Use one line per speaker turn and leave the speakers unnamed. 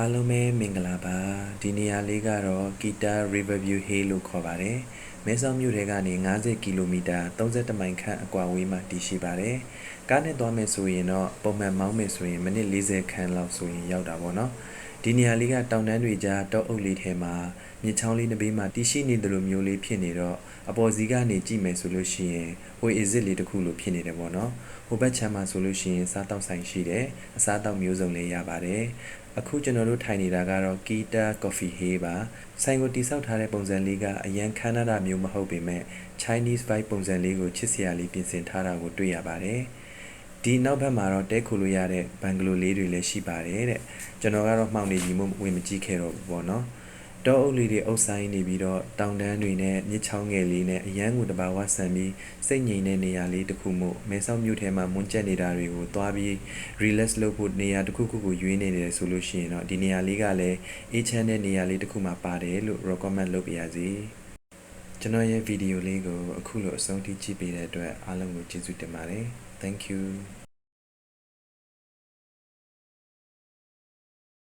အားလုံးပဲမင်္ဂလာပါဒီနေရာလေးကတော့ Kita Riverview Hill လို့ခေါ်ပါတယ်မဲဆောက်မြို့ထဲကနေ90ကီလိုမီတာ32မိုင်ခန့်အကွာအဝေးမှာတည်ရှိပါတယ်ကားနဲ့သွားမယ်ဆိုရင်တော့ပုံမှန်မောင်းမယ်ဆိုရင်မိနစ်40ခန့်လောက်ဆိုရင်ရောက်တာပေါ့နော်ဒီနေရာလေးကတောင်တန်းတွေကြားတောအုပ်လေးထဲမှာမြစ်ချောင်းလေးတစ်ဘေးမှာတည်ရှိနေတယ်လို့မျိုးလေးဖြစ်နေတော့အပေါ်စီကနေကြည့်မယ်ဆိုလို့ရှိရင် Who is it လေးတစ်ခုလိုဖြစ်နေတယ်ပေါ့နော်ဟိုဘက်ခြမ်းမှာဆိုလို့ရှိရင်စားတောက်ဆိုင်ရှိတယ်အစားတောက်မျိုးစုံလေးရပါတယ် အခုကျွန်တော်တို့ထိုင်နေတာကတော့ Kita Coffee Hay ပါဆိုင်ကိုတိစောက်ထားတဲ့ပုံစံလေးကအရန်ခမ်းနားတာမျိုးမဟုတ်ပေမဲ့ Chinese vibe ပုံစံလေးကိုချစ်စရာလေးပြင်ဆင်ထားတာကိုတွေ့ရပါတယ်ဒီနောက်ဘက်မှာတော့တဲခိုလို့ရတဲ့ဘန်ဂလိုလေးတွေလည်းရှိပါတယ်တဲ့ကျွန်တော်ကတော့မှောင်နေကြီးမို့ဝင်မကြည့်ခဲ့တော့ဘူးပေါ့နော် တောအုပ်လေးတွေအုပ်ဆိုင်နေပြီးတော့တောင်တန်းတွေနဲ့မြစ်ချောင်းငယ်လေးနဲ့အရန်ကိုတဘာဝဆန်ပြီးစိတ်ငြိမ်တဲ့နေရာလေးတစ်ခုမို့မဲဆောက်မြို့ထဲမှာမွန်းကျက်နေတာတွေကိုသွားပြီး relax လုပ်ဖို့နေရာတစ်ခုခုကိုရွေးနေတယ်ဆိုလို့ရှိရင်တော့ဒီနေရာလေးကလည်းအေးချမ်းတဲ့နေရာလေးတစ်ခုမှာပါတယ်လို့ recommend လုပ်ပါရစေကျွန်တော်ရဲ့ဗီဒီယိုလေးကိုအခုလိုအဆုံးထိကြည့်ပေးတဲ့အတွက်အားလုံးကိုကျေးဇူးတင်ပါတယ် thank you